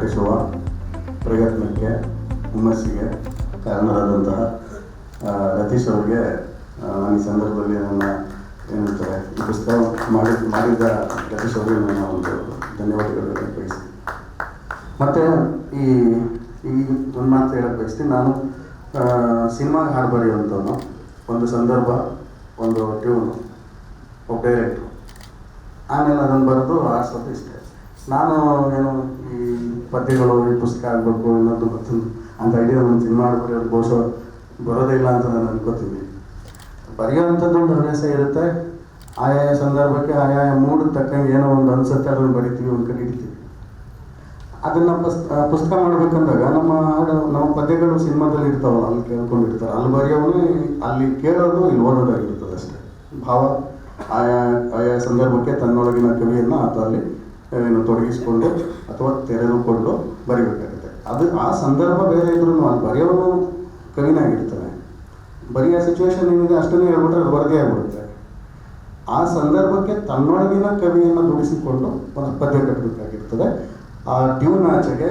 ಕಟ್ಟಿಸುವ ಪ್ರಯತ್ನಕ್ಕೆ, ಹುಮ್ಮಸ್ಸಿಗೆ ಕಾರಣರಾದಂತಹ ರತೀಶ್ ಅವರಿಗೆ ನಾನು ಈ ಸಂದರ್ಭದಲ್ಲಿ ನನ್ನ ಏನಂತಾರೆ ಈ ಪುಸ್ತಕ ಮಾಡಿ ಮಾಡಿದ ರತೀಶ್ ಅವರಿಗೆ ನನ್ನ ಒಂದು ಧನ್ಯವಾದಗಳನ್ನು ಬಯಸ್ತೀನಿ ಮತ್ತು ಈ ಈ ಒಂದು ಮಾತು ಹೇಳಕ್ಕೆ ಬಯಸ್ತೀನಿ. ನಾನು ಸಿನಿಮಾಗೆ ಹಾಡು ಬರೆಯುವಂಥವನು ಒಂದು ಸಂದರ್ಭ, ಒಂದು ಟ್ಯೂನು, ಒಬ್ಬ ಡೈರೆಕ್ಟ್ರು. ಆಮೇಲೆ ಅದನ್ನು ಬರೆದು ಆಡ್ಸೋದು ಇಷ್ಟೇ. ನಾನು ಏನು ಈ ಪದ್ಯಗಳು ಈ ಪುಸ್ತಕ ಆಗಬೇಕು ಇನ್ನೊಂದು ಗೊತ್ತಿಲ್ಲ ಅಂತ ಐಡಿಯಾ ಒಂದು ಸಿನಿಮಾ ಅವ್ರಿಗೆ ಬಹುಶಃ ಬರೋದೇ ಇಲ್ಲ ಅಂತ ನಾನು ಅನ್ಕೋತೀನಿ. ಬರೆಯೋವಂಥದ್ದು ಒಂದು ಹವ್ಯಾಸ ಇರುತ್ತೆ. ಆಯಾಯ ಸಂದರ್ಭಕ್ಕೆ ಆಯಾಯ ಮೂಡ್ ತಕ್ಕಂಗೆ ಏನೋ ಒಂದು ಅನ್ಸುತ್ತೆ, ಅದನ್ನು ಬರಿತೀವಿ, ಒಂದು ಕಡೆ ಇಡ್ತೀವಿ. ಅದನ್ನ ಪುಸ್ತಕ ಮಾಡ್ಬೇಕಂದಾಗ ನಮ್ಮ ಹಾಡು, ನಮ್ಮ ಪದ್ಯಗಳು ಸಿನಿಮಾದಲ್ಲಿ ಇರ್ತಾವಲ್ಲ, ಅಲ್ಲಿ ಕೇಳ್ಕೊಂಡಿರ್ತಾರೆ. ಅಲ್ಲಿ ಬರೆಯೋನು, ಅಲ್ಲಿ ಕೇಳೋದು, ಇಲ್ಲಿ ಓದೋದಾಗಿರ್ತದೆ ಅಷ್ಟೇ. ಭಾವ ಆಯಾ ಆಯಾ ಸಂದರ್ಭಕ್ಕೆ ತನ್ನೊಳಗಿನ ಕವಿಯನ್ನು ಆತ ಅಲ್ಲಿ ತೊಡಗಿಸಿಕೊಂಡು ಅಥವಾ ತೆರೆದುಕೊಂಡು ಬರಿಬೇಕಾಗುತ್ತೆ. ಅದು ಆ ಸಂದರ್ಭ ಬೇರೆ ಇದ್ರೂ ಅಲ್ಲಿ ಬರೆಯೋನು ಕವಿನಾಗಿರ್ತಾನೆ ಆ ಸಿಚುವೇಶನ್ ಏನಿದೆ ಅಷ್ಟನ್ನೇ ಹೇಳ್ಬಿಟ್ರೆ ಅದು ವರದಿ ಆಗ್ಬಿಡುತ್ತೆ. ಆ ಸಂದರ್ಭಕ್ಕೆ ತನ್ನೊಳಗಿನ ಕವಿಯನ್ನು ದುಡಿಸಿಕೊಂಡು ಒಂದು ಪದ್ಯ ಕಟ್ಟಬೇಕಾಗಿರ್ತದೆ. ಆ ಟ್ಯೂನ್ ಆಚೆಗೆ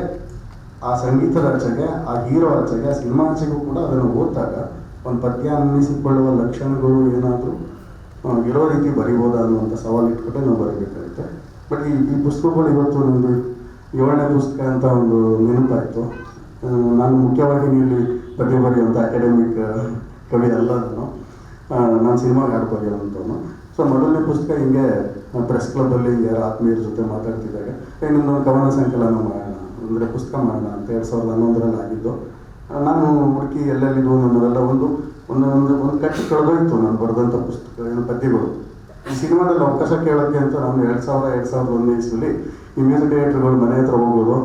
ಆ ಸಂಗೀತದ ಆಚೆಗೆ ಆ ಹೀರೋ ಆಚೆಗೆ ಆ ಸಿನಿಮಾ ಆಚೆಗೂ ಕೂಡ ಅದನ್ನು ಓದಿದಾಗ ಒಂದು ಪದ್ಯ ಅನ್ನಿಸಿಕೊಳ್ಳುವ ಲಕ್ಷಣಗಳು ಏನಾದರೂ ಇರೋ ರೀತಿ ಬರಿಬೋದಾ ಅನ್ನುವಂಥ ಸವಾಲು ಇಟ್ಬಿಟ್ಟು ನಾವು ಬರೀಬೇಕಾಗುತ್ತೆ. ಬಟ್ ಈ ಈ ಪುಸ್ತಕಗಳು ಇವತ್ತು ನಮ್ಮದು ಏಳನೇ ಪುಸ್ತಕ ಅಂತ ಒಂದು ನೆನಪಾಯಿತು. ನಾನು ಮುಖ್ಯವಾಗಿ ಇಲ್ಲಿ ಪದ್ಯ ಬರೆಯುವಂಥ ಅಕಾಡೆಮಿಕ್ ಕವಿ ಅಲ್ಲ ನಾನು ಸಿನಿಮಾ ಹಾಡು ಬರೆಯುವಂಥವನು ಸೊ ಮೊದಲನೇ ಪುಸ್ತಕ ಹಿಂಗೆ ಪ್ರೆಸ್ ಕ್ಲಬ್ಬಲ್ಲಿ ಹಿಂಗೆ ಆತ್ಮೀಯರ ಜೊತೆ ಮಾತಾಡ್ತಿದ್ದಾಗ ಇನ್ನೊಂದು ಕವನ ಸಂಕಲನ ಮಾಡೋಣ ಅಂದರೆ ಪುಸ್ತಕ ಮಾಡೋಣ ಅಂತ ಎರಡು ಸಾವಿರದ ಹನ್ನೊಂದರಲ್ಲಿ ಆಗಿದ್ದು ನಾನು ಹುಡುಕಿ ಎಲ್ಲೆಲ್ಲಿದ್ದು ನಮ್ಮದೆಲ್ಲ ಒಂದು ಒಂದು ಒಂದು ಒಂದು ಕಟ್ಟು ಕಳೆದೋಯ್ತು. ನಾನು ಬರೆದಂಥ ಪುಸ್ತಕ, ಏನು ಪದ್ಯಗಳು. ಸಿನಿಮಾದಲ್ಲಿ ಅವಕಾಶ ಕೇಳೋಕ್ಕೆ ಅಂತ ನಾನು ಎರಡು ಸಾವಿರ, ಎರಡು ಸಾವಿರದ ಒಂದನೇ ಇಸ್ವಿಲಿ ಈ ಮ್ಯೂಸಿಕ್ ಡೈರೆಕ್ಟರ್ಗಳು ಮನೆ ಹತ್ರ ಹೋಗೋದು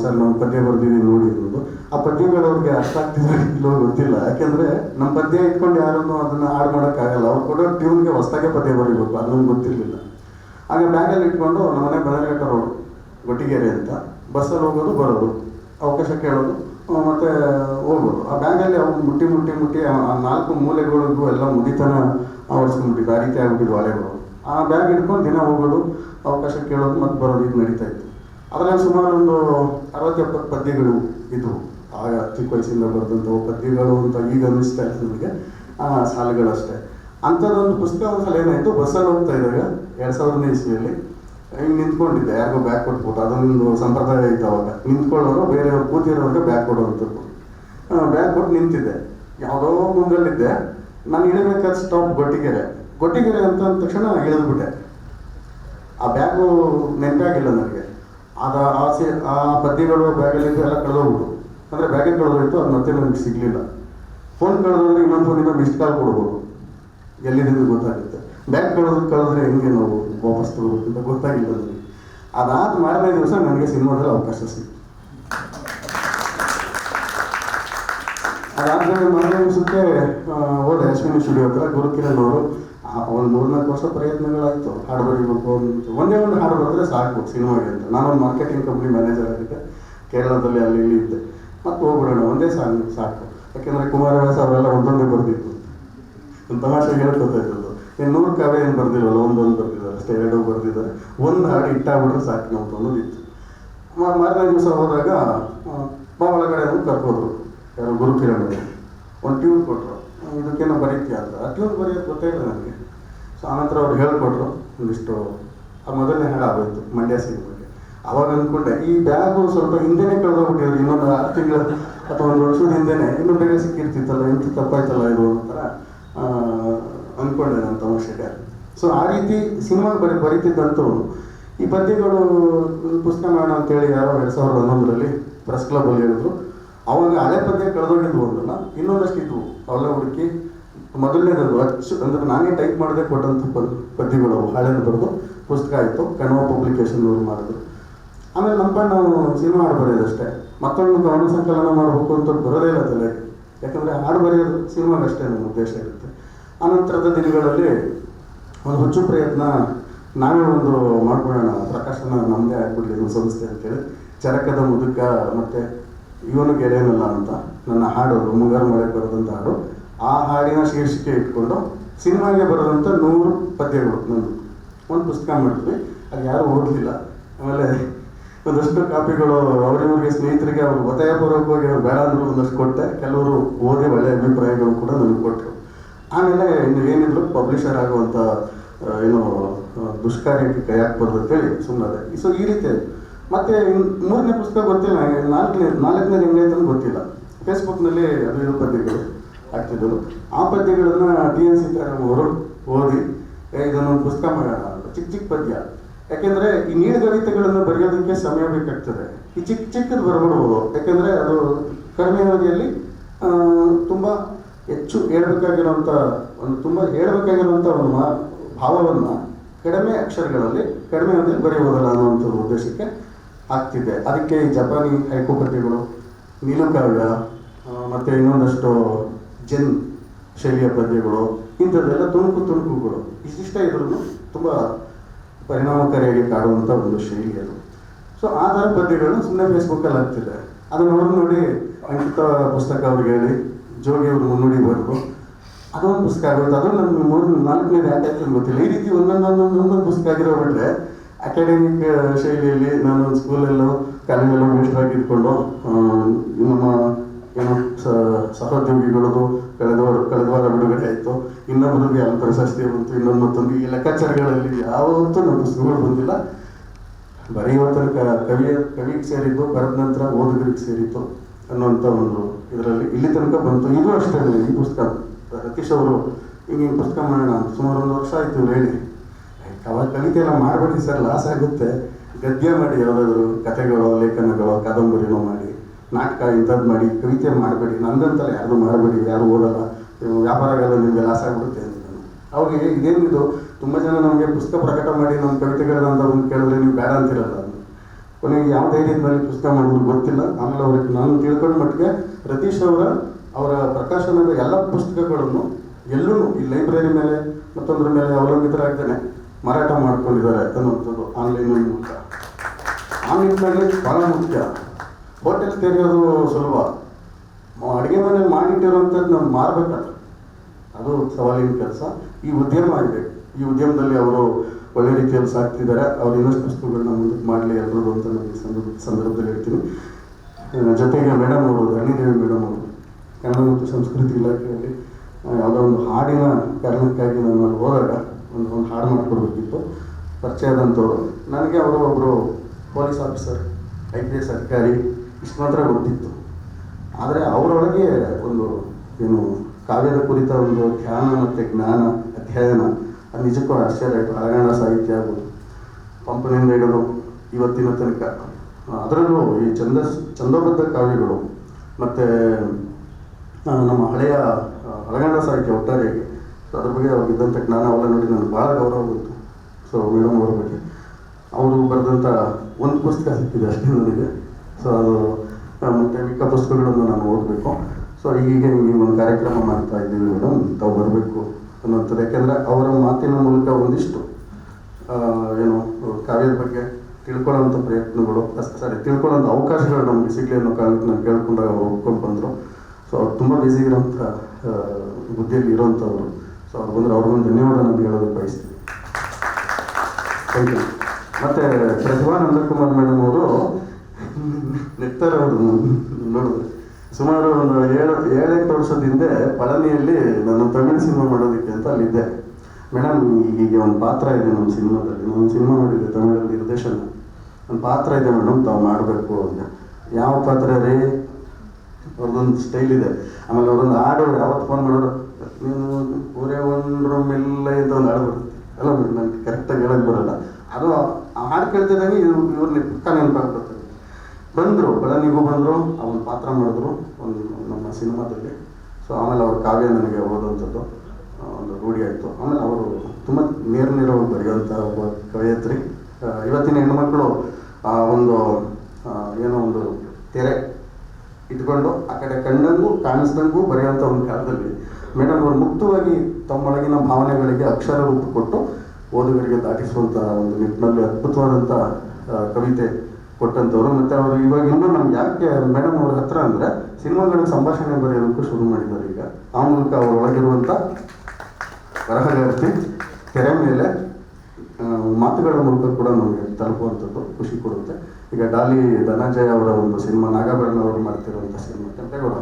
ಸರ್, ನಾನು ಪದ್ಯ ಬರ್ದಿದ್ದೀನಿ ನೋಡಿ ಅನ್ನೋದು. ಆ ಪದ್ಯಗಳು ಅವ್ರಿಗೆ ಅರ್ಥ ಆಗ್ತಿದ್ರೆ ಇಲ್ಲೋ ಗೊತ್ತಿಲ್ಲ. ಯಾಕೆಂದ್ರೆ ನಮ್ಮ ಪದ್ಯ ಇಟ್ಕೊಂಡು ಯಾರನ್ನು ಅದನ್ನ ಹಾಡು ಮಾಡೋಕ್ಕಾಗಲ್ಲ. ಅವ್ರು ಕೊಡೋ ಟ್ಯೂನ್ಗೆ ಹೊಸದಾಗೆ ಪದ್ಯ ಬರೀಬೇಕು. ಅದು ನಮ್ಗೆ ಗೊತ್ತಿರಲಿಲ್ಲ. ಹಾಗೆ ಬ್ಯಾಗಲ್ಲಿ ಇಟ್ಕೊಂಡು ನಮ್ಮ ಮನೆ ಬದಲಾಟ ರೋಡ್ ಗೊಟ್ಟಿಗೆರೆ ಅಂತ, ಬಸ್ಸಲ್ಲಿ ಹೋಗೋದು ಬರೋದು. ಅವಕಾಶ ಕೇಳೋದು. ಮತ್ತೆ ಹೋಗ್ಬೋದು. ಆ ಬ್ಯಾಂಕಲ್ಲಿ ಅವ್ರು ಮುಟ್ಟಿ ಮುಟ್ಟಿ ಮುಟ್ಟಿ, ಆ ನಾಲ್ಕು ಮೂಲೆಗಳಿಗೂ ಎಲ್ಲ ಮುಗಿತನ ಆವರಿಸ್ಕೊಂಡ್ಬಿಟ್ಟಿದ್ದು. ಆ ರೀತಿ ಆಗ್ಬಿಟ್ಟಿದ್ದು ಅಲೆಗಳು ಆ ಬ್ಯಾಗ್ ಹಿಡ್ಕೊಂಡು ದಿನ ಹೋಗೋದು, ಅವಕಾಶ ಕೇಳೋದು ಮತ್ತೆ ಬರೋದು ಇದು ನಡೀತಾ ಇತ್ತು. ಅದರಲ್ಲಿ ಸುಮಾರು ಒಂದು ಅರವತ್ತು ಎಪ್ಪತ್ತು ಪದ್ಯಗಳು ಇದ್ವು. ಆಗ ಚಿಕ್ಕ ವಯಸ್ಸಿಂದ ಬರೆದಂಥವು ಪದ್ಯಗಳು ಅಂತ ಈಗ ಅನ್ನಿಸ್ತಾ ಇತ್ತು ನನಗೆ ಆ ಸಾಲುಗಳಷ್ಟೇ. ಅಂಥದ್ದೊಂದು ಪುಸ್ತಕ ಒಂದು ಸಲ ಏನಾಯಿತು? ಬಸ್ಸಲ್ಲಿ ಹೋಗ್ತಾ ಇದ್ದಾಗ ಎರಡು ಸಾವಿರನೇ ಇಸ್ವಿಯಲ್ಲಿ ಹಿಂಗೆ ನಿಂತ್ಕೊಂಡಿದ್ದೆ? ಯಾರಿಗೋ ಬ್ಯಾಗ್ ಕೊಟ್ಬಿಟ್ಟು. ಅದೊಂದು ಸಂಪ್ರದಾಯ ಇತ್ತು ಅವಾಗ. ನಿಂತ್ಕೊಳ್ಳೋರು, ಬೇರೆಯವ್ರು ಕೂತಿರೋರಿಗೆ ಬ್ಯಾಗ್ ಕೊಡುವಂಥದ್ದು. ಬ್ಯಾಗ್ ಕೊಟ್ಟು ನಿಂತಿದ್ದೆ. ಯಾವುದೋ ಗುಂಗಲ್ಲಿದ್ದೆ ನಾನು ಇಳಿಬೇಕಾದ ಸ್ಟಾಪ್ ಗೊಟ್ಟಿಗೆರೆ. ಗೊಟ್ಟಿಗೆರೆ ಅಂತ ಅಂದ ತಕ್ಷಣ ಇಳಿದ್ಬಿಟ್ಟೆ. ಆ ಬ್ಯಾಗು ನೆನಪಾಗಿಲ್ಲ ನನಗೆ. ಅದ ಆ ಸೇ ಆ ಪದ್ಯಗಳು ಬ್ಯಾಗಲ್ಲಿದ್ದು ಎಲ್ಲ ಕಳೆದೋಗ್ಬಿಟ್ಟು ಅಂದರೆ ಬ್ಯಾಗೇ ಕಳೆದೋಯ್ತು? ಅದು ಮತ್ತೆ ನನಗೆ ಸಿಗಲಿಲ್ಲ. ಫೋನ್ ಕಳೆದೋದ್ರೆ ಇನ್ನೊಂದು ಫೋನಿಂದ ಮಿಸ್ಡ್ ಕಾಲ್ ಕೊಡ್ಬೋದು. ಎಲ್ಲಿದೆ ಗೊತ್ತಾಗುತ್ತೆ? ಬ್ಯಾಗ್ ಕಳೆದ್ರೆ ಕಳೆದ್ರೆ ಹೆಂಗೆ ನಾವು ವಾಪಸ್ ಅಂತ ಗೊತ್ತಾಗಿಲ್ಲ ನನಗೆ ಅದಾದ ಮಾರನೇ ದಿವಸ ನನಗೆ ಸಿನಿಮಾದಲ್ಲಿ ಅವಕಾಶ ಸಿಕ್ತು. ಅದಾದ್ಮೇಲೆ ಮಾರನೇ ದಿವಸಕ್ಕೆ ಹೋದೆ ಅಶ್ವಿನಿ ಸ್ಟುಡಿಯೋ ಹತ್ರ, ಗುರುಕಿರಣ್ ಅವರು. ಒಂದು ಮೂರ್ನಾಲ್ಕು ವರ್ಷ ಪ್ರಯತ್ನಗಳಾಯಿತು. ಹಾಡು ಬರೀಬೇಕು ಒಂದೇ ಒಂದು ಹಾಡು ಬರೆದ್ರೆ ಸಾಕು ಸಿನಿಮಾಗೆ ಅಂತ. ನಾನೊಂದು ಮಾರ್ಕೆಟಿಂಗ್ ಕಂಪ್ನಿ ಮ್ಯಾನೇಜರ್ ಆಗಿದ್ದೆ. ಕೇರಳದಲ್ಲಿ ಅಲ್ಲಿ ಇಲ್ಲಿ ಇದ್ದೆ. ಮತ್ತೆ ಹೋಗ್ಬಿಡೋಣ, ಒಂದೇ ಸಾಂಗ್ ಸಾಕು. ಯಾಕೆಂದರೆ ಕುಮಾರವ್ಯಾಸ ಅವರೆಲ್ಲ ಒಂದೊಂದೇ ಬರೆದಿತ್ತು ಒಂದು ತಮಾಷೆ ಹೇಳ್ಕೊತಾಯಿದ್ದದು ಇನ್ನು ನೂರು ಕಾವ್ಯ ಏನು ಬರ್ದಿರಲ್ಲ ಒಂದೊಂದು ಬರ್ದಿದ್ದಾರೆ ಅಷ್ಟೇ, ಎರಡು ಬರ್ದಿದ್ದಾರೆ. ಒಂದು ಹಾಡು ಇಟ್ಟಾಗ್ಬಿಟ್ರೆ ಸಾಕು ನಾವು ಅನ್ನೋದಿತ್ತು. ಮಾರನೇ ದಿವಸ ಹೋದಾಗ ಬಾ ಒಳಗಡೆ ಕರ್ಕೋದ್ರು ಯಾರು ಗುರುಕಿರಣ್ ಅವರು. ಒಂದು ಟ್ಯೂನ್ ಕೊಟ್ಟರು ಇದಕ್ಕೇನೋ ಬರೀತೀಯ ಅಂತ. ಆ ಟ್ಯೂನ್ ಬರೆಯೋದು ಗೊತ್ತೇ ಇಲ್ಲ ನನಗೆ. ಸೊ, ಆನಂತರ ಅವ್ರು ಹೇಳ್ಕೊಟ್ರು, ಒಂದಿಷ್ಟು, ಆ ಮೊದಲನೇ ಹಾಡು ಆಗೋಯ್ತು, ಮಂಡ್ಯ ಬಗ್ಗೆ. ಅವಾಗ ಅಂದ್ಕೊಂಡೆ ಈ ಬ್ಯಾಗು ಸ್ವಲ್ಪ ಹಿಂದೆನೇ ಕಳೆದೋಗ್ಬಿಟ್ಟಿದ್ರು, ಇನ್ನೊಂದು ಆರು ತಿಂಗಳು ಅಥವಾ ಒಂದು ವರ್ಷದ ಹಿಂದೆನೆ ಇನ್ನೊಂದು ಬೇಗ ಸಿಕ್ಕಿರ್ತಿತ್ತಲ್ಲ, ಎಂತ ತಪ್ಪಾಯ್ತಲ್ಲ ಇದು ಒಂಥರ ಅಂದ್ಕೊಂಡೆ ನಾನು ತಮಾಷೆಗಾರ ಸೊ ಆ ರೀತಿ ಸಿನಿಮಾ ಬರೀ, ಬರೀತಿದ್ದಂಥವ್ರು. ಈ ಪದ್ಯಗಳು ಪುಸ್ತಕ ಮಾಡೋಣ ಅಂತೇಳಿ ಯಾರೋ ಎರಡು ಸಾವಿರದ ಹನ್ನೊಂದರಲ್ಲಿ ಪ್ರೆಸ್ ಕ್ಲಬ್ಬಲ್ಲಿ ಹೇಳಿದ್ರು. ಅವಾಗ ಹಳೆ ಪದ್ಯ ಕಳೆದೋಗಿದ್ವು ಒಂದಲ್ಲ ಇನ್ನೊಂದಷ್ಟು ಇದ್ವು. ಅವೆಲ್ಲ ಹುಡುಕಿ, ಮೊದಲನೇದದು ಅಚ್ಚು, ಅಂದ್ರೆ ನಾನೇ ಟೈಪ್ ಮಾಡದೆ ಕೊಟ್ಟಂಥ ಪದ್, ಪದ್ಯಗಳು ಅವು. ಬರೆದು ಪುಸ್ತಕ ಆಯಿತು ಕಣ್ವ ಪಬ್ಲಿಕೇಶನ್ ಅವರು ಮಾಡಿದ್ರು. ಆಮೇಲೆ ನಂಬ್ಕೊಂಡು ನಾವು ಸಿನಿಮಾ ಹಾಡು ಬರೆಯೋದಷ್ಟೇ. ಮತ್ತೊಂದು ಕವನ ಸಂಕಲನ ಮಾಡಬೇಕು ಅಂತ ಬರೋದೇ ಇಲ್ಲ ತಲೆ ಯಾಕಂದರೆ ಹಾಡು ಬರೆಯೋದು ಸಿನಿಮಾಗಷ್ಟೇ ನಮ್ಮ ಉದ್ದೇಶ. ಇರುತ್ತೆ ಆನಂತರದ ದಿನಗಳಲ್ಲಿ ಒಂದು ಹುಚ್ಚು ಪ್ರಯತ್ನ ನಾವೇ ಒಂದು ಮಾಡ್ಕೊಳ್ಳೋಣ, ಪ್ರಕಾಶನ ನಮ್ಮದೇ ಆಗ್ಬಿಡ್ಲಿ ನಮ್ಮ ಸಂಸ್ಥೆ ಅಂತೇಳಿ. ಚರಕದ ಮುದುಕ ಮತ್ತು ಇವನು ಗೆಳೆಯನಲ್ಲ ಅಂತ ನನ್ನ ಹಾಡು ಮುಂಗಾರು ಮಳೆ ಬರೆದಂಥ ಹಾಡು. ಆ ಹಾಡಿನ ಶೀರ್ಷಿಕೆ ಇಟ್ಕೊಂಡು ಸಿನಿಮಾಗೆ ಬರೆದಂಥ ನೂರು ಪದ್ಯಗಳು ನಂದು. ಒಂದು ಪುಸ್ತಕ ಮಾಡಿದ್ವಿ. ಅದು ಯಾರೂ ಓದಲಿಲ್ಲ. ಆಮೇಲೆ ಒಂದಷ್ಟು ಕಾಪಿಗಳು ಅವರಿವ್ರಿಗೆ ಸ್ನೇಹಿತರಿಗೆ ಅವರು ಒತ್ತಾಯಪೂರ್ವಕವಾಗಿ ಬೇಡ ಅಂದರು ಒಂದಷ್ಟು ಕೊಟ್ಟೆ. ಕೆಲವರು ಓದಿ ಒಳ್ಳೆಯ ಅಭಿಪ್ರಾಯಗಳು ಕೂಡ ನನಗೆ ಕೊಟ್ಟರು. ಆಮೇಲೆ ಏನಿದ್ರು ಪಬ್ಲಿಷರ್ ಆಗುವಂಥ ಏನು ದುಷ್ಕಾರ್ಯಕ್ಕೆ ಕೈ ಹಾಕ್ಬಾರ್ದು ಅಂತೇಳಿ ಸುಮ್ಮನೆ ಸೊ ಈ ರೀತಿ ಮತ್ತೆ ಮೂರನೇ ಪುಸ್ತಕ ಗೊತ್ತಿಲ್ಲ ನಾಲ್ಕನೇ ನಾಲ್ಕನೇ ಹೆಂಗೆ ಅಂತ ಗೊತ್ತಿಲ್ಲ. ಫೇಸ್ಬುಕ್ನಲ್ಲಿ ಅದು ಏನು ಪದ್ಯಗಳು ಆಗ್ತಿದ್ದರು ಆ ಪದ್ಯಗಳನ್ನ ಡಿ ಎನ್ ಸೀತಾರಾಮ್ ಅವರು ಓದಿ ಇದನ್ನು ಪುಸ್ತಕ ಮಾಡೋಣ ಚಿಕ್ಕ ಚಿಕ್ಕ ಪದ್ಯ. ಯಾಕೆಂದ್ರೆ ಈ ನೀಡುಗವಿತೆಗಳನ್ನು ಬರೆಯೋದಕ್ಕೆ ಸಮಯ ಬೇಕಾಗ್ತದೆ. ಈ ಚಿಕ್ಕ, ಚಿಕ್ಕದು ಬರ್ಬಿಡ್ಬೋದು. ಯಾಕೆಂದ್ರೆ ಅದು ಕಡಿಮೆ ಅವಧಿಯಲ್ಲಿ ತುಂಬಾ ಹೆಚ್ಚು ಹೇಳಬೇಕಾಗಿರುವಂಥ ಒಂದು ತುಂಬ ಹೇಳಬೇಕಾಗಿರುವಂಥ ಒಂದು ಮಾ ಭಾವವನ್ನು ಕಡಿಮೆ ಅಕ್ಷರಗಳಲ್ಲಿ ಕಡಿಮೆ ಅಂದರೆ ಬರೆಯುವುದಲ್ಲ ಅನ್ನುವಂಥ ಉದ್ದೇಶಕ್ಕೆ ಆಗ್ತಿದೆ ಅದಕ್ಕೆ ಈ ಜಪಾನಿ ಹೈಕು ಪದ್ಯಗಳು ನೀಲುಕಾವ್ಯ ಮತ್ತು ಇನ್ನೊಂದಷ್ಟು ಜೆನ್ ಶೈಲಿಯ ಪದ್ಯಗಳು, ಇಂಥದ್ದೆಲ್ಲ ತುಣುಕು ತುಣುಕುಗಳು, ಇಷ್ಟಿಷ್ಟ ಇದ್ರೂ ತುಂಬ ಪರಿಣಾಮಕಾರಿಯಾಗಿ ಕಾಡುವಂಥ ಒಂದು ಶೈಲಿ ಅದು. ಸೊ ಆ ಥರ ಪದ್ಯಗಳನ್ನು ಸುಮ್ಮನೆ ಫೇಸ್ಬುಕ್ಕಲ್ಲಿ ಆಗ್ತಿದೆ ಅದನ್ನ ನೋಡಿ ನೋಡಿ ಅಂಕಿತ ಪುಸ್ತಕ ಅವ್ರಿಗೆ ಹೇಳಿ ಜೋಗಿ ಅವರು ಮುನ್ನುಡಿ ಅದೊಂದು ಪುಸ್ತಕ ಆಗುತ್ತೆ ಅದು ನಮಗೆ ಮೂರು ನಾಲ್ಕನೇ ಯಾಕೆ ಅಂತ ಗೊತ್ತಿಲ್ಲ. ಈ ರೀತಿ ಒಂದೊಂದೊಂದು ಒಂದೊಂದು ಪುಸ್ತಕ ಆಗಿರೋ ಅಕಾಡೆಮಿಕ್ ಶೈಲಿಯಲ್ಲಿ ನಾನು ಸ್ಕೂಲಲ್ಲೂ ಕಾಲೇಜಲ್ಲೂ ಮೇಷ್ಟ್ರಾಗಿ ಇದ್ಕೊಂಡು ಆ, ನಮ್ಮ ಏನು ಸಹೋದ್ಯೋಗಿಗಳದು ಕಳೆದ ವಾರ ಕಳೆದ ವಾರ ಬಿಡುಗಡೆ ಆಯಿತು. ಇನ್ನೊಬ್ಬರಿಗೆ ಅಲ್ಲಿ ಪ್ರಶಸ್ತಿ ಬಂತು ಇನ್ನೊಂದು ಮತ್ತೊಂದು ಈ ಲೆಕ್ಕಾಚಾರಗಳಲ್ಲಿ ಯಾವತ್ತೂ ನಮ್ಮ ಪುಸ್ತಕಗಳು ಬಂದಿಲ್ಲ. ಬರೆಯುವ ಕವಿಯ ಕವಿಗೆ ಸೇರಿದ್ದು ಬರೆದ ನಂತರ ಓದುಗರಿಗೆ ಸೇರಿತ್ತು. ಅನ್ನುವಂಥ ಒಂದು ಇದರಲ್ಲಿ ಇಲ್ಲಿ ತನಕ ಬಂತು. ಇದು ಅಷ್ಟೇ ಈ ಪುಸ್ತಕ. ರತೀಶ್ ಅವರು, ಹಿಂಗೆ ಪುಸ್ತಕ ಮಾಡೋಣ ಸುಮಾರು ಒಂದು ವರ್ಷ ಆಯಿತು ಹೇಳಿ. ಅವಾಗ ಕವಿತೆ ಎಲ್ಲ ಮಾಡಬೇಡಿ ಸರ್, ಲಾಸ್ ಆಗುತ್ತೆ. ಗದ್ಯ ಮಾಡಿ, ಯಾವುದಾದ್ರು ಕಥೆಗಳು, ಲೇಖನಗಳು, ಕಾದಂಬರಿನೋ ಮಾಡಿ, ನಾಟಕ ಇಂಥದ್ದು ಮಾಡಿ, ಕವಿತೆ ಮಾಡಬೇಡಿ ನಂದಂತಲ್ಲ ಯಾರು ಮಾಡಬೇಡಿ ಯಾರು ಓದಲ್ಲ ಇವು ವ್ಯಾಪಾರ ಆಗಲ್ಲ ನಿಮಗೆ ಲಾಸ್ ಆಗ್ಬಿಡುತ್ತೆ ಅಂತ ಅವ್ರಿಗೆ ಇದೇನಿದು ತುಂಬ ಜನ ನಮಗೆ ಪುಸ್ತಕ ಪ್ರಕಟ ಮಾಡಿ, ನಮ್ಮ ಕವಿತೆಗಳನ್ನ ಕೇಳಿದ್ರೆ ನೀವು ಬೇಡ ಅಂತಿರಲ್ಲ. ಅಂತ ಕೊನೆಗೆ ಯಾವ ಧೈರ್ಯದ ಮೇಲೆ ಪುಸ್ತಕ ಮಾಡಿದ್ರು ಗೊತ್ತಿಲ್ಲ. ಆಮೇಲೆ ಅವ್ರಿಗೆ ನಾನು ತಿಳ್ಕೊಂಡ ಮಟ್ಟಿಗೆ ರತೀಶ್ ಅವರ ಅವರ ಪ್ರಕಾಶನದ ಎಲ್ಲ ಪುಸ್ತಕಗಳನ್ನು ಎಲ್ಲೂ ಈ ಲೈಬ್ರರಿ ಮೇಲೆ ಮತ್ತೊಂದ್ರ ಮೇಲೆ ಅವಲಂಬಿತರಾಗ್ತಾನೆ ಮಾರಾಟ ಮಾಡ್ಕೊಂಡಿದ್ದಾರೆ ಅನ್ನುವಂಥದ್ದು ಆನ್ಲೈನ್ ಮೂಲಕ. ಆ ನಿಟ್ಟಿನಲ್ಲಿ ಬಹಳ ಮುಖ್ಯ. ಹೋಟೆಲ್ ತೆರೆಯೋದು ಸುಲಭ. ಅಡುಗೆ ಮನೆ ಮಾಡಿಟ್ಟಿರುವಂಥದ್ದು ನಾವು ಮಾರಬೇಕಾದ್ರೆ. ಅದು ಸವಾಲಿನ ಕೆಲಸ. ಈ ಉದ್ಯಮ ಇದೆ. ಈ ಉದ್ಯಮದಲ್ಲಿ ಅವರು ಒಳ್ಳೆ ರೀತಿಯಲ್ಲಿ ಸಾಕ್ತಿದ್ದಾರೆ. ಅವ್ರು ಇನ್ನಷ್ಟು ಪುಸ್ತಕಗಳನ್ನ ಮುಂದಕ್ಕೆ ಮಾಡಲಿ ಎಲ್ಲರೂ ಅಂತ ನಾನು ಈ ಸಂದರ್ಭ ಸಂದರ್ಭದಲ್ಲಿ ಹೇಳ್ತೀನಿ. ಜೊತೆಗೆ ಮೇಡಮ್ ಅವರು, ಧರಣಿದೇವಿ ಮೇಡಮ್ ಅವರು, ಕನ್ನಡ ಮತ್ತು ಸಂಸ್ಕೃತಿ ಇಲಾಖೆಯಲ್ಲಿ ಯಾವುದೋ ಒಂದು ಹಾಡಿನ ಕಾರಣಕ್ಕಾಗಿ ನಾನು ಅಲ್ಲಿ ಹೋದಾಗ ಒಂದು ಒಂದು ಹಾಡು ಮಾಡಿಕೊಡ್ಬೇಕಿತ್ತು. ಪರಿಚಯ ಆದಂಥವ್ರು ನನಗೆ ಅವರು ಒಬ್ಬರು police officer I P S ಅಧಿಕಾರಿ ಇಷ್ಟು ಮಾತ್ರ ಗೊತ್ತಿತ್ತು. ಆದರೆ ಅವರೊಳಗೆ ಒಂದು ಏನು ಕಾವ್ಯದ ಕುರಿತ ಒಂದು ಧ್ಯಾನ ಮತ್ತು ಜ್ಞಾನ ಅಧ್ಯಯನ ಅದು ನಿಜಕ್ಕೂ ಆಶ್ಚರ್ಯ ಆಯಿತು ಅರಗಣ ಸಾಹಿತ್ಯ ಆಗ್ಬೋದು. ಪಂಪನಿಂದ ಹಿಡಿದು ಇವತ್ತಿನ ತನಕ. ಅದರಲ್ಲೂ ಈ ಚಂದ, ಚಂದೋಬದ್ಧ ಕಾವ್ಯಗಳು ಮತ್ತು ನಮ್ಮ ಹಳೆಯ ಹಳಗಂಡ ಸಾಹಿತ್ಯ ಒಟ್ಟಾರೆಯಾಗಿ ಸೊ ಅದ್ರ ಬಗ್ಗೆ ಅವ್ರಿಗಿದ್ದಂಥ ಜ್ಞಾನ ಅವೆಲ್ಲ ನೋಡಿ ನನಗೆ ಭಾಳ ಗೌರವ ಬಂತು. ಸೊ ಮೇಡಮ್ ಅವ್ರ ಬಗ್ಗೆ. ಅವರು ಬರೆದಂಥ ಒಂದು ಪುಸ್ತಕ ಸಿಕ್ಕಿದೆ ಅಷ್ಟೇ ನನಗೆ. ಸೊ ಅದು ಮತ್ತು ಮತ್ತೆ ಮಿಕ್ಕ ಪುಸ್ತಕಗಳನ್ನು ನಾನು ಓದಬೇಕು. ಸೊ ಈಗ ನಿಮ್ಮ ಒಂದು ಕಾರ್ಯಕ್ರಮ ಮಾಡ್ತಾ ಇದ್ದೀವಿ ಮೇಡಮ್. ತಾವು ಬರಬೇಕು. ಅನ್ನೋಂಥದ್ದು ಯಾಕೆಂದರೆ ಅವರ ಮಾತಿನ ಮೂಲಕ ಒಂದಿಷ್ಟು ಏನು, ಕಾವ್ಯದ ಬಗ್ಗೆ ತಿಳ್ಕೊಳ್ಳೋಂಥ ಪ್ರಯತ್ನಗಳು ಸಾರಿ ತಿಳ್ಕೊಳ್ಳೋಂಥ ಅವಕಾಶಗಳು ನಮಗೆ ಸಿಗಲಿ ಅನ್ನೋ ಕಾರಣಕ್ಕೆ ನಾನು ಕೇಳ್ಕೊಂಡಾಗ ಅವ್ರು ಒಪ್ಕೊಂಡು ಬಂದರು. ಸೊ ಅವ್ರು ತುಂಬ ಬ್ಯುಸಿ ಇರೋಂಥ ಬುದ್ಧಿಯಲ್ಲಿ ಇರೋವಂಥವ್ರು. ಸೊ ಅವ್ರು ಬಂದರೆ ಅವ್ರಿಗೊಂದು ಧನ್ಯವಾದ ನಾನು ಹೇಳೋದು ಬಯಸ್ತೀನಿ. ಥ್ಯಾಂಕ್ ಯು ಮತ್ತು ಪ್ರತಿಭಾ ನಂದಕುಮಾರ್ ಮೇಡಮ್ ಅವರು, ನೆಕ್ತಾರೆ ಅವರು ನೋಡಿದ್ರೆ. ಸುಮಾರು ಒಂದು ಏಳು ಏಳೆಂಟು ವರ್ಷದ ಹಿಂದೆ ಪಳನಿಯಲ್ಲಿ ನಾನು ತಮಿಳು ಸಿನಿಮಾ ಮಾಡೋದಕ್ಕೆ ಅಂತ ಅಲ್ಲಿದ್ದೆ. ಮೇಡಮ್ ಈಗ ಒಂದು ಪಾತ್ರ ಇದೆ ನಮ್ಮ ಸಿನಿಮಾದಲ್ಲಿ. ನಾನು ಸಿನಿಮಾ ಮಾಡಿದ್ದೆ ತಮಿಳಲ್ಲಿ ನಿರ್ದೇಶನ. ಒಂದು ಪಾತ್ರ ಇದೆ ಮೇಡಮ್ ತಾವು ಮಾಡಬೇಕು ಅಂತ. ಯಾವ ಪಾತ್ರ ರೀ? ಅವ್ರದ್ದೊಂದು ಸ್ಟೈಲ್ ಇದೆ. ಆಮೇಲೆ ಅವ್ರೊಂದು ಹಾಡು ಯಾವತ್ತು ಫೋನ್ ಮಾಡೋರು, ನೀನು ಊರೇ ರೂಮ್ ಇಲ್ಲ ಅಂತ ಒಂದು ಹಾಡು ಬರುತ್ತೆ. ಅಲ್ಲ ನನಗೆ ಕರೆಕ್ಟಾಗಿ ಹೇಳಕ್ಕೆ ಬರಲ್ಲ. ಅದು ಆ ಹಾಡು ಕೇಳ್ತಿದ್ದಂಗೆ ಇವ್ರು ಇವ್ರನ್ನ ಪಕ್ಕ ನೆನಪಾಗ್ತದೆ ಬಂದರು ಬೆಳನಿಗೂ ಬಂದರು ಅವನು ಪಾತ್ರ ಮಾಡಿದ್ರು ಒಂದು ನಮ್ಮ ಸಿನಿಮಾದಲ್ಲಿ. ಸೊ ಆಮೇಲೆ ಅವ್ರ ಕಾವ್ಯ ನನಗೆ ಓದುವಂಥದ್ದು ಒಂದು ರೂಢಿ ಆಯಿತು. ಆಮೇಲೆ ಅವರು ತುಂಬ ನೇರ ನೇರವಾಗಿ ಬರೆಯುವಂಥ ಒಬ್ಬ ಕವಯತ್ರಿ. ಇವತ್ತಿನ ಹೆಣ್ಮಕ್ಳು, ಆ, ಒಂದು ಏನೋ ಒಂದು ತೆರೆ ಇಟ್ಕೊಂಡು ಆ ಕಡೆ ಕಣ್ಣಂಗೂ ಕಾಣಿಸ್ದಂಗೂ ಬರೆಯುವಂಥ ಒಂದು ಕಾಲದಲ್ಲಿ ಮೇಡಮ್ ಅವರು ಮುಕ್ತವಾಗಿ ತಮ್ಮೊಳಗಿನ ಭಾವನೆಗಳಿಗೆ ಅಕ್ಷರ ರೂಪ ಕೊಟ್ಟು ಓದುಗರಿಗೆ ದಾಟಿಸುವಂಥ ಒಂದು ನಿಟ್ಟಿನಲ್ಲಿ ಅದ್ಭುತವಾದಂಥ ಕವಿತೆ ಕೊಟ್ಟಂಥವ್ರು ಮತ್ತು ಅವರು ಇವಾಗ ಇನ್ನೂ ನಮ್ಗೆ ಯಾಕೆ ಮೇಡಮ್ ಅವ್ರ ಹತ್ರ ಅಂದರೆ ಸಿನಿಮಾಗಳ ಸಂಭಾಷಣೆ ಬರೆಯೋದಕ್ಕೂ ಶುರು ಮಾಡಿದ್ದಾರೆ ಈಗ. ಆ ಮೂಲಕ ಅವರೊಳಗಿರುವಂಥ ಬರಹಗಾರ್ತಿ, ತೆರೆ ಮೇಲೆ ಮಾತುಗಳ ಮೂಲಕ ಕೂಡ ನಮಗೆ ತಲುಪುವಂಥದ್ದು ಖುಷಿ ಕೊಡುತ್ತೆ. ಈಗ ಡಾಲಿ ಧನಂಜಯ ಅವರ ಒಂದು ಸಿನಿಮಾ, ನಾಗಾಭರಣ ಅವರು ಮಾಡ್ತಿರುವಂಥ ಸಿನಿಮಾ, ಕೆಂಪೇಗೌಡ.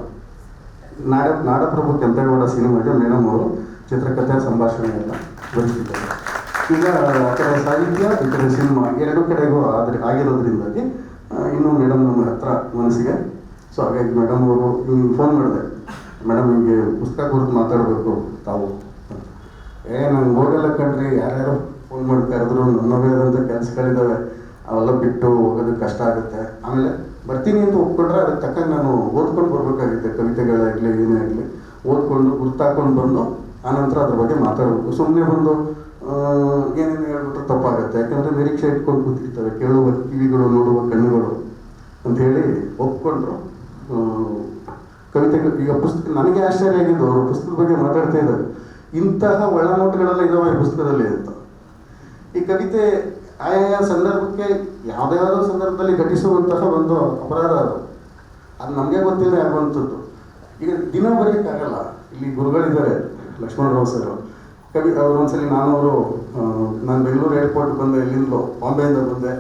ನಾಡ, ನಾಡಪ್ರಭು ಕೆಂಪೇಗೌಡ ಸಿನಿಮಾಗೆ ಮೇಡಮ್ ಅವರು ಚಿತ್ರಕಥೆ ಸಂಭಾಷಣೆ ಬರೆಸಿದ್ದಾರೆ ಈಗ ಕಡೆ ಸಾಹಿತ್ಯ ಕಡೆ ಸಿನಿಮಾ ಎರಡು ಕಡೆಗೂ ಆದ್ರೆ ಆಗಿರೋದ್ರಿಂದಾಗಿ ಇನ್ನೂ ಮೇಡಮ್ ನಮ್ಮ ಹತ್ರ ಮನಸ್ಸಿಗೆ. ಸೊ ಹಾಗಾಗಿ ಮೇಡಮ್ ಅವರು ಫೋನ್ ಮಾಡಿದೆ. ಮೇಡಮ್ ನಿಮಗೆ ಪುಸ್ತಕ ಕುರಿತು ಮಾತಾಡಬೇಕು ತಾವು. ಏ ನಂಗೆ ಹೋಗಲ್ಲ ಕಣ್ರಿ ಯಾರ್ಯಾರು ಫೋನ್ ಮಾಡಿ ಕರೆದ್ರು ನನ್ನವೇ ಆದಂಥ ಕೆಲಸಗಳಿದ್ದಾವೆ ಅವೆಲ್ಲ ಬಿಟ್ಟು ಹೋಗೋದು ಕಷ್ಟ ಆಗುತ್ತೆ. ಆಮೇಲೆ ಬರ್ತೀನಿ ಅಂತ ಒಪ್ಕೊಂಡ್ರೆ ಅದಕ್ಕೆ ತಕ್ಕಂಗೆ ನಾನು ಓದ್ಕೊಂಡು ಬರ್ಬೇಕಾಗುತ್ತೆ. ಕವಿತೆಗಳಾಗಲಿ ಏನೇ ಆಗಲಿ. ಓದ್ಕೊಂಡು ಗುರ್ತಾಕೊಂಡು ಬಂದು ಆನಂತರ ಅದ್ರ ಬಗ್ಗೆ ಮಾತಾಡಬೇಕು. ಸುಮ್ಮನೆ ಆ, ಏನೇನು ಹೇಳ್ಬಿಟ್ರೆ ತಪ್ಪಾಗುತ್ತೆ. ಯಾಕಂದರೆ ನಿರೀಕ್ಷೆ ಇಟ್ಕೊಂಡು ಕೂತಿರ್ತವೆ ಕೇಳುವ ಕಿವಿಗಳು, ನೋಡುವ ಕಣ್ಣುಗಳು ಅಂತ ಹೇಳಿ ಒಪ್ಕೊಂಡ್ರು. ಕವಿತೆಗಳು, ಈಗ ಪುಸ್ತಕ ನನಗೆ ಆಶ್ಚರ್ಯ ಆಗಿದ್ದು ಅವರು ಪುಸ್ತಕದ ಬಗ್ಗೆ ಮಾತಾಡ್ತಾ ಇದ್ದಾರೆ. ಇಂತಹ ಒಳನೋಟಗಳೆಲ್ಲ ಇದಾವೆ ಈ ಪುಸ್ತಕದಲ್ಲಿ ಅಂತ. ಈ ಕವಿತೆ ಆಯಾ ಸಂದರ್ಭಕ್ಕೆ ಯಾವುದ್ಯಾವುದೋ ಸಂದರ್ಭದಲ್ಲಿ ಘಟಿಸುವಂತಹ ಒಂದು ಅಪರಾಧ ಅದು. ಅದು ನಮಗೆ ಗೊತ್ತಿಲ್ಲ ಆಗುವಂಥದ್ದು. ಈಗ ದಿನ ಬರೆಯೋಕ್ಕಾಗಲ್ಲ ಇಲ್ಲಿ ಗುರುಗಳಿದ್ದಾರೆ, ಲಕ್ಷ್ಮಣರಾವ್ ಸರ್ ಕವಿ, ಅವ್ರು ಒಂದ್ಸಲಿ ನಾನು ಅವರು ನಾನು ಬೆಂಗಳೂರು ಏರ್ಪೋರ್ಟ್ ಬಂದೆ ಎಲ್ಲಿಂದಲೋ ಬಾಂಬೆಯಿಂದ ಬಂದೆ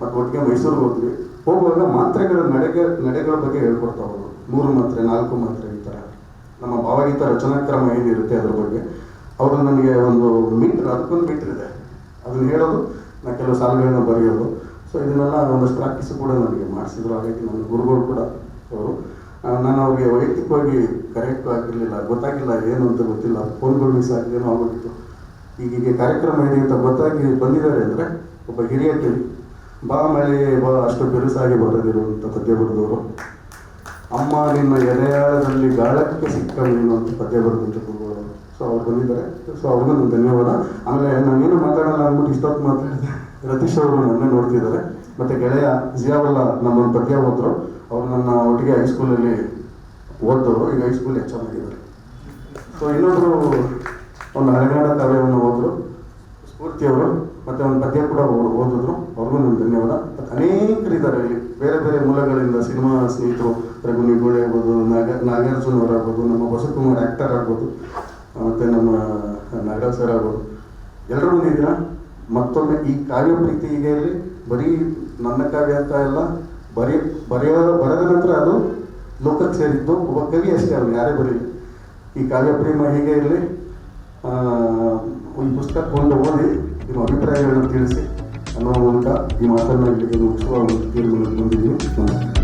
ಮತ್ತು ಒಟ್ಟಿಗೆ ಮೈಸೂರಿಗೆ ಹೋದ್ವಿ. ಹೋಗುವಾಗ ಮಾತ್ರೆಗಳ ನಡೆಗೆ, ನಡೆಗಳ ಬಗ್ಗೆ ಹೇಳ್ಕೊಡ್ತಾ ಅವರು ಮೂರು ಮಾತ್ರೆ, ನಾಲ್ಕು ಮಾತ್ರೆ ಈ ಥರ ನಮ್ಮ ಭಾವಗೀತ ರಚನಾಕ್ರಮ ಏನಿರುತ್ತೆ ಅದ್ರ ಬಗ್ಗೆ. ಅವರು ನನಗೆ ಒಂದು ಮೀಟರ್ ಅದಕ್ಕೊಂದು ಮೀಟರ್ ಇದೆ. ಅದನ್ನ ಹೇಳೋದು ನಾನು ಕೆಲವು ಸಾಲುಗಳನ್ನ ಬರೆಯೋದು. ಸೊ ಇದನ್ನೆಲ್ಲ ಒಂದಷ್ಟು ಪ್ರಾಕ್ಟೀಸ್ ಕೂಡ ನನಗೆ ಮಾಡಿಸಿದ್ರು. ಹಾಗಾಗಿ ನನ್ನ ಗುರುಗಳು ಕೂಡ ಅವರು. ನಾನು ಅವ್ರಿಗೆ ವೈಯಕ್ತಿಕವಾಗಿ ಕರೆಕ್ಟ್ ಆಗಿರಲಿಲ್ಲ, ಗೊತ್ತಾಗಿಲ್ಲ ಏನು ಅಂತ ಗೊತ್ತಿಲ್ಲ. ಫೋನ್ಗಳು ಮಿಸ್ ಆಗಿ ಆಗ್ಬಿಟ್ಟಿತ್ತು. ಈಗ ಹೀಗೆ ಕಾರ್ಯಕ್ರಮ ಇದೆ ಅಂತ ಗೊತ್ತಾಗಿ ಬಂದಿದ್ದಾರೆ ಅಂದರೆ ಒಬ್ಬ ಹಿರಿಯ ಕವಿ ಬಾ ಮಳೆ, ಬಾ, ಅಷ್ಟು ಬಿರುಸಾಗಿ ಬರೋದಿರುವಂಥ ಪದ್ಯ ಬರೆದವರು. ಅಮ್ಮ, ನಿನ್ನ ಎದೆಯಾಳದಲ್ಲಿ ಗಾಳಕ್ಕೆ ಸಿಕ್ಕ ನೀನು ಅಂತ ಪದ್ಯ ಬರೆದಂತ ಗುರುಗಳು ಸೊ ಅವ್ರು ಬಂದಿದ್ದಾರೆ. ಸೊ ಅವ್ರಿಗೂ ಧನ್ಯವಾದ. ಆಮೇಲೆ ನಾನೇನು ಮಾತಾಡಲ್ಲ ಅಂದ್ಬಿಟ್ಟು ಇಷ್ಟೊತ್ತು ಮಾತಾಡಿದೆ. ರತೀಶ್ ಅವರು ನನ್ನೇ ನೋಡ್ತಿದ್ದಾರೆ. ಮತ್ತು ಗೆಳೆಯ ಜಿಯಾವಲ್ಲ ನಮ್ಮ ಪದ್ಯ ಹೋದರು ಅವ್ರು ನನ್ನ ಒಟ್ಟಿಗೆ ಹೈಸ್ಕೂಲಲ್ಲಿ ಓದ್ದವರು ಈಗ ಹೈಸ್ಕೂಲ್ ಎಚ್ ಆಗಿದ್ದಾರೆ ಸೊ ಇನ್ನೊಬ್ಬರು ಒಂದು ಹಳೆಗಾಡ ಕಾವ್ಯವನ್ನು ಓದ್ರು ಸ್ಫೂರ್ತಿಯವರು ಮತ್ತೆ ಒಂದು ಪದ್ಯ ಕೂಡ ಓದಿದ್ರು. ಅವ್ರಿಗೂ ನನ್ನ ಧನ್ಯವಾದ. ಅನೇಕರಿದ್ದಾರೆ ಇಲ್ಲಿ. ಬೇರೆ ಬೇರೆ ಮೂಲಗಳಿಂದ ಸಿನಿಮಾ ಸ್ನೇಹಿತರು ರಘು ನಿಗೋಳೆ ಆಗ್ಬೋದು, ನಾಗ, ನಾಗಾರ್ಜುನ್ ಅವರಾಗ್ಬೋದು ನಮ್ಮ ಬಸವಕುಮಾರ್ ಆ್ಯಕ್ಟರ್ ಆಗ್ಬೋದು ಮತ್ತು ನಮ್ಮ ನಾಗರಾಜ್ ಸರ್ ಆಗ್ಬೋದು. ಎಲ್ಲರೂ ಬಂದಿದ್ದೀರಾ? ಮತ್ತೊಮ್ಮೆ ಈ ಕಾವ್ಯ ಪ್ರೀತಿ ಈಗ ಇರಲಿ. ಬರೀ ನನ್ನ ಕಾವ್ಯ ಅಂತ ಎಲ್ಲ ಬರೀ ಬರೆಯೋ ಬರೆದ ನಂತರ ಅದು ಲೋಕಕ್ಕೆ ಸೇರಿದ್ದು ಒಬ್ಬ ಕವಿ ಅಷ್ಟೇ ಅವರು, ಯಾರೇ ಬರೀ ಈ ಕಾವ್ಯ ಪ್ರೇಮ ಹೀಗೆ ಇರಲಿ ಒಂದು ಪುಸ್ತಕ ಕೊಂಡು ಓದಿ ನಿಮ್ಮ ಅಭಿಪ್ರಾಯಗಳನ್ನು ತಿಳಿಸಿ ಅನ್ನೋ ಮೂಲಕ ಈ ಮಾತನ್ನು ಇಲ್ಲಿಗೆ ಮುಗಿಸುವ ಒಂದು ತೀರ್ಮಾನಕ್ಕೆ ಬಂದಿದ್ದೀನಿ ನಮಸ್ಕಾರ.